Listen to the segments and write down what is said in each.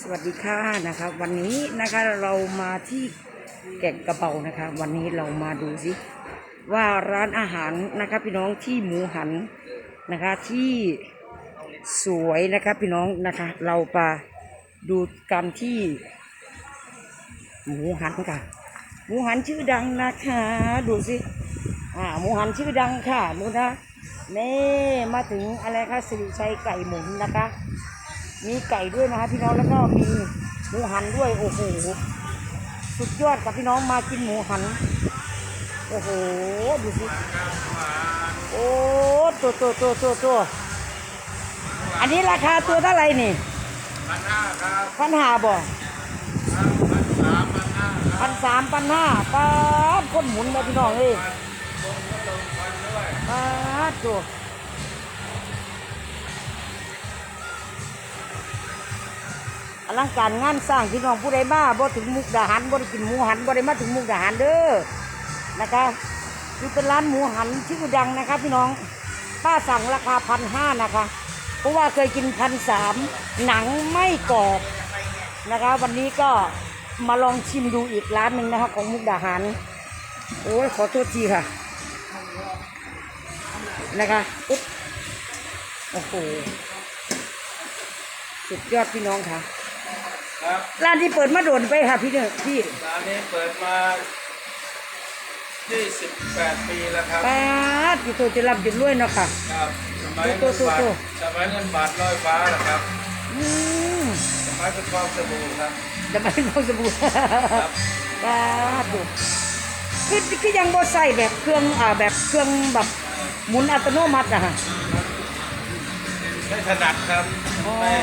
สวัสดีค่ะนะคะวันนี้นะคะเรามาที่แก่งกระเบานะคะ วันนี้เรามาดูสิว่าร้านอาหารนะคะพี่น้องที่หมูหันนะคะที่สวยนะคะพี่น้องนะคะ เราไปดูกันที่ หมูหันค่ะ หมูหันชื่อดังนะคะ ดูสิอ่าหมูหันชื่อดังค่ะดูนะนี่มาถึงอะไรคะสิริชัยไก่หมุนนะคะ มีไก่ด้วยนะคะพี่น้องแล้วก็มีหมูหันด้วยโอ้โหสุดยอดกับพี่น้องมากินหมูหัน โอ้โหดูสิโอ้ตัวตัวตัวตัวตัวอันนี้ราคาตัวเท่าไหร่นี่พันห้าครับพันห้าบ่พันสามพันห้าพันสามพันห้าป้าดคนหมุนเลยพี่น้องเอ้ยคนก็ลงพันด้วยป้าดตัว ลังการงานสร้างพี่น้องผู้ใดมาบ่ถึงมุกดาหารบ่ได้กินหมูหันบ่ได้มาถึงมุกดาหารเด้อนะคะคือเป็นร้านหมูหันชื่อดังนะคะ พี่น้องป้าสั่งราคาพันห้านะคะ เพราะว่าเคยกินพันสามหนังไม่กรอบนะคะ วันนี้ก็มาลองชิมดูอีกร้านหนึ่งนะคะ ของมุกดาหารโอ้ยขอโทษทีค่ะ นะคะอุ๊บโอ้โหสุดยอดพี่น้องค่ะ ครับร้านที่เปิดมาโดนไปค่ะพี่เนี่ยพี่ร้านนี้เปิดมา28 ปีแล้วครับป้าดอยู่ตัวจะรับจะรวยเนาะค่ะ ครับสมัยโตเงินโตบาทโตสมัยเงินบาทลอยฟ้าเหรอครับอืมสมัยเป็นฟองสบู่ครับจะไม่พอสบู่ครับป้าดดูคือคือยังบ่ใส่แบบเครื่องอ่าแบบเครื่องแบบหมุนอัตโนมัติอะค่ะ ไม่ถนัดครับอ๋อ ไม่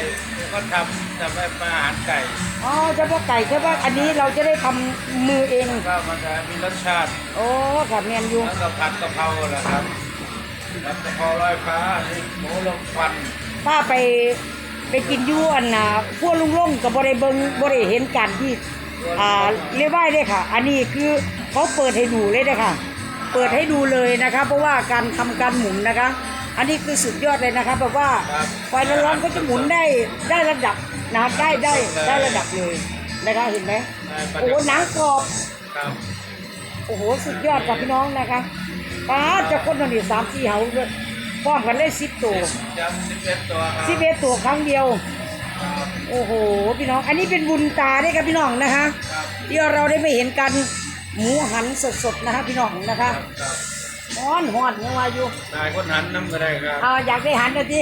ก็ทำแต่ไม่มาอาหารไก่อ๋อเฉพาะไก่ใช่ปะอันนี้เราจะได้ทำมือเองก็มันจะมีรสชาติโอ้ค่ะแมนอยู่แล้วก็ผัดกะเพราเหรอครับผัดกะเพราลอยฟ้านี่หมูลมควันถ้าไปไปกินอยูอันน่ะพวกลุงลงกับบริเบิงบริเห็นการที่อ่าเรียกว่าได้ค่ะ อันนี้คือเขาเปิดให้ดูเลยนะคะเปิดให้ดูเลยนะคะ เพราะว่าการทำการหมุนนะคะ อันนี้คือสุดยอดเลยนะคะแบบว่าไฟร้อนๆก็จะหมุนได้ได้ระดับนะได้ได้ได้ระดับเลยนะคะเห็นไหมได้ปลาโอ้หนังกรอบ ครับ โอ้โห สุดยอดกับพี่น้องนะคะป้าดจะคนหนึ่งสามสี่เหาด้วยพร้อมกันเลยสิบตัวจำสิบเอ็ดตัวครับสิบเอ็ดตัวครั้งเดียว โอ้โห พี่น้อง อันนี้เป็นบุญตาได้ครับพี่น้องนะคะ ครับที่เราได้ไปเห็นกันหมูหันสดๆนะคะพี่น้องนะคะครับครับ ฮ้อนหอนยังว่าอยู่นายคนหันน้ำก็ได้ครับอ่าอยากได้หันนะที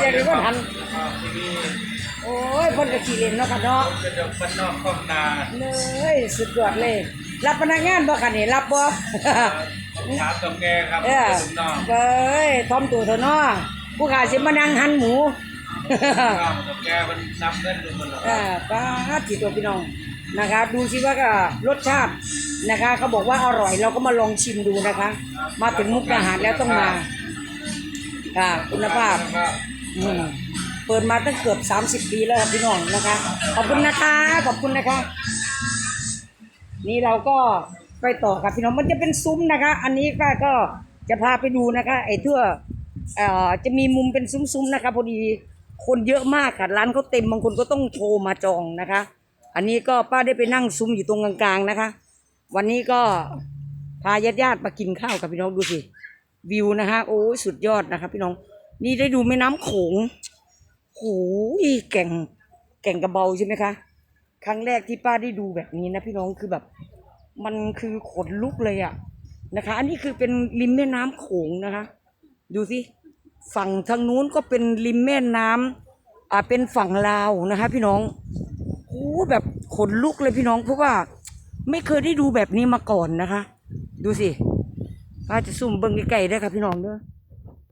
อยากได้คนหันออกทีวีโอ้ยพ่นกระขี่เล่นเนาะค่ะเนาะผมจะดกบ้านนอกข้องนาเลยสุดยอดเลย รับพนักงานบ่ค่ะนี่รับบ่ ผมถามกับแกครับเออลุงน้องเอ้ยทอมตัวเถอะเนาะผู้ขาสิมานั่งหันหมูน้องกับแกมันนับเงินดูมันหรออ่าป้าจีตัวพี่น้อง นะคะดูสิว่ารสชาตินะคะเขาบอกว่าอร่อยเราก็มาลองชิมดูนะคะ มาถึงมุกดาหารแล้วต้องมาค่ะคุณภาพเปิดมาตั้งเกือบ 30 ปีแล้วครับพี่น้องนะคะ ขอบคุณนะคะขอบคุณนะคะ นี่เราก็ไปต่อครับพี่น้องมันจะเป็นซุ้มนะคะ อันนี้ก็ก็จะพาไปดูนะคะ ไอ้ทั่วเอ่อจะมีมุมเป็นซุ้มๆนะคะพอดีคนเยอะมากค่ะร้านเขาเต็มบางคนก็ต้องโทรมาจองนะคะ อันนี้ก็ป้าได้ไปนั่งซุ้มอยู่ตรงกลางๆนะคะ วันนี้ก็พาญาติๆมากินข้าวกับพี่น้องดูสิวิวนะคะโอ้ยสุดยอดนะคะพี่น้อง นี่ได้ดูแม่น้ำโขงโอ้ยแก่งแก่งกระเบาใช่ไหมคะครั้งแรกที่ป้าได้ดูแบบนี้นะพี่น้องคือแบบ มันคือขนลุกเลยอะนะคะ อันนี้คือเป็นริมแม่น้ำโขงนะคะ ดูสิฝั่งทางนู้นก็เป็นริมแม่น้ำอ่าเป็นฝั่งลาวนะคะ พี่น้อง แบบขนลุกเลยพี่น้องเพราะว่า ไม่เคยได้ดูแบบนี้มาก่อนนะคะ ดูสิป้าจะซุ่มเบิ้งใกล้ๆได้ค่ะพี่น้องเด้อ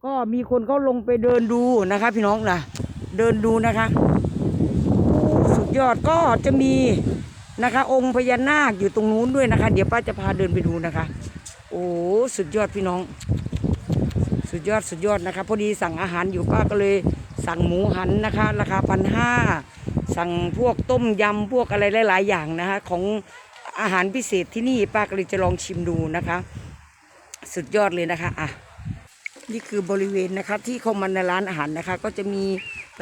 ก็มีคนเขาลงไปเดินดูนะคะ พี่น้องนะเดินดูนะคะ สุดยอดก็จะมีนะคะ องค์พญานาคอยู่ตรงนู้นด้วยนะคะ เดี๋ยวป้าจะพาเดินไปดูนะคะ โอ้สุดยอดพี่น้อง สุดยอดสุดยอดนะคะพอดีสั่งอาหารอยู่ป้าก็เลยสั่งหมูหันนะคะ ราคาพันห้า สั่งพวกต้มยำพวกอะไรหลาย ๆ อย่างนะคะของอาหารพิเศษที่นี่ป้าก็เลยจะลองชิมดูนะคะ สุดยอดเลยนะคะอะนี่คือบริเวณนะคะที่เข้ามาในร้านอาหารนะคะ ก็จะมี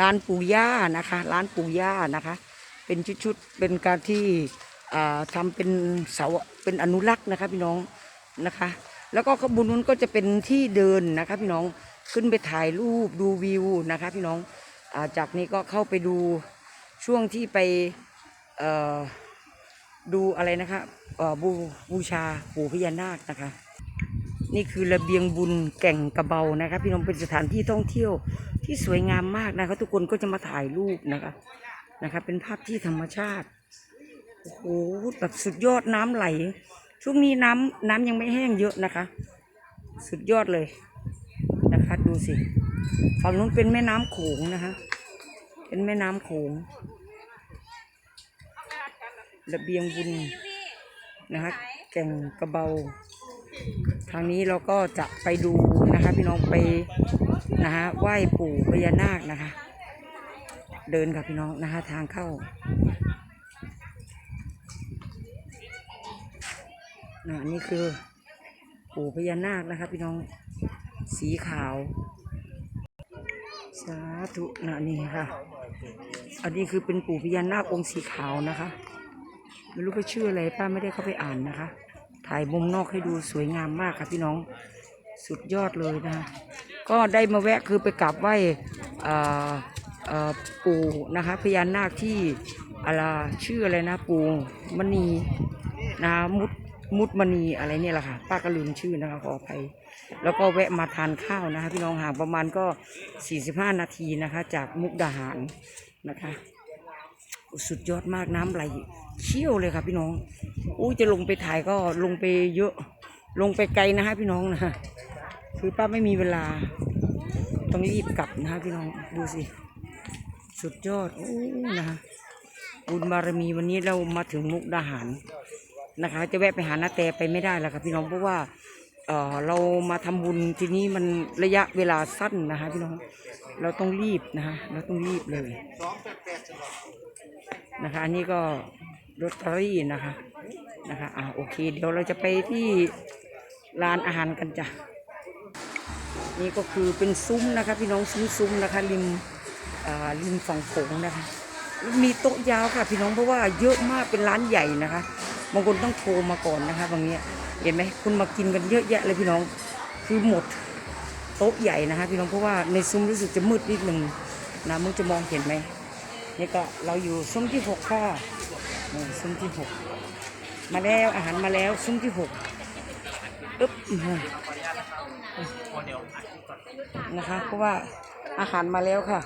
ร้านปู่ย่านะคะ ร้านปู่ย่านะคะ เป็นชุดๆเป็นการที่อ่าทำเป็นเสาเป็นอนุรักษ์นะคะพี่น้องนะคะ แล้วก็ขบวนนู้นก็จะเป็นที่เดินนะคะพี่น้องขึ้นไปถ่ายรูปดูวิวนะคะ พี่น้องอจากนี้ก็เข้าไปดู ช่วงที่ไปดูอะไรนะคะบูบูชาปู่พญานาคนะคะ นี่คือระเบียงบุญแก่งกระเบานะคะพี่น้องเป็นสถานที่ท่องเที่ยวที่สวยงามมากนะคะ ทุกคนก็จะมาถ่ายรูปนะคะนะคะเป็นภาพที่ธรรมชาติโอ้โหแบบสุดยอดน้ำไหล ช่วงนี้น้ำน้ำยังไม่แห้งเยอะนะคะ สุดยอดเลยนะคะดูสิฝั่งนู้นเป็นแม่น้ำโขงนะคะ เป็นแม่น้ำโขงระเบียงบุญนะคะแก่งกระเบา ทางนี้เราก็จะไปดูนะคะ พี่น้องไปนะฮะไหว้ปู่พญานาคนะคะ เดินกับพี่น้องนะคะทางเข้านะนี่คือปู่พญานาคนะคะพี่น้องสีขาว สาธุนะนี่ค่ะ อันนี้คือเป็นปู่พญานาคองค์สีขาวนะคะไม่รู้ไปชื่ออะไรป้าไม่ได้เข้าไปอ่านนะคะ ถ่ายมุมนอกให้ดูสวยงามมากค่ะพี่น้องสุดยอดเลยนะคะก็ได้มาแวะคือไปกราบไหว้ปู่นะคะพญานาคที่อะไรชื่ออะไรนะ ปู่มณีนะคะมุดมุดมณีอะไรเนี่ยแหละค่ะป้าก็ลืมชื่อนะคะขออภัยแล้วก็แวะมาทานข้าวนะคะพี่น้องห่างประมาณก็ 45 นาทีนะคะ จากมุกดาหาร นะคะสุดยอดมากน้ำไหลเชี่ยวเลยค่ะพี่น้องอู้จะลงไปถ่ายก็ลงไปเยอะ ลงไปไกลนะฮะพี่น้องนะคือป้าไม่มีเวลา ต้องรีบกลับนะฮะพี่น้องดูสิ สุดยอดโอ้นะฮะบุญบารมีวันนี้เรามาถึงมุกดาหารนะคะ จะแวะไปหานาแตไปไม่ได้แล้วครับพี่น้องเพราะว่าเออเรามาทำบุญที่นี้มันระยะเวลาสั้นนะคะพี่น้อง เราต้องรีบนะคะ เราต้องรีบเลยนะคะอันนี้ก็ลอตเตอรี่นะคะนะคะอ่าโอเค เดี๋ยวเราจะไปที่ร้านอาหารกันจ้ะนี่ก็คือเป็นซุ้มนะคะ พี่น้องซุ้มซุ้มๆนะคะริมอ่าริมฝั่งโขงนะคะ มีโต๊ะยาวค่ะ พี่น้องเพราะว่าเยอะมากเป็นร้านใหญ่นะคะบางคนต้องโทรมาก่อนนะคะบางเนี้ยเห็นไหมคุณมากินกันเยอะแยะเลยพี่น้องคือหมด โต๊ะใหญ่นะคะพี่น้องเพราะว่าในซุ้มรู้สึกจะมืดนิดนึงนะมึงจะมองเห็นไหมนี่ก็เราอยู่ซุ้มที่หกค่ะนี่ซุ้มที่หกมาแล้วอาหารมาแล้วซุ้มที่หกอึ๊บนะคะเพราะว่าอาหารมาแล้วค่ะ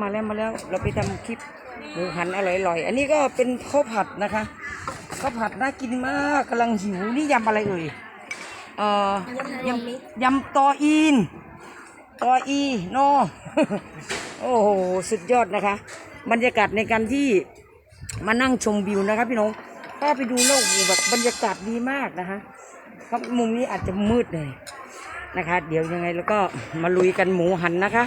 มาแล้วมาแล้วเราไปทำคลิปหมูหันอร่อยๆ อันนี้ก็เป็นข้าวผัดนะคะข้าวผัดน่ากินมากกำลังหิวนี่ยำอะไรเอ่ย เอ่อยำยำตออีนตออีโน โอ้โห สุดยอดนะคะ บรรยากาศในการที่มานั่งชมวิวนะคะพี่น้องถ้าไปดูแล้วโอ้โหแบบบรรยากาศดีมากนะคะครับมุมนี้อาจจะมืดเลยนะคะ เดี๋ยวยังไงแล้วก็มาลุยกันหมูหันนะคะ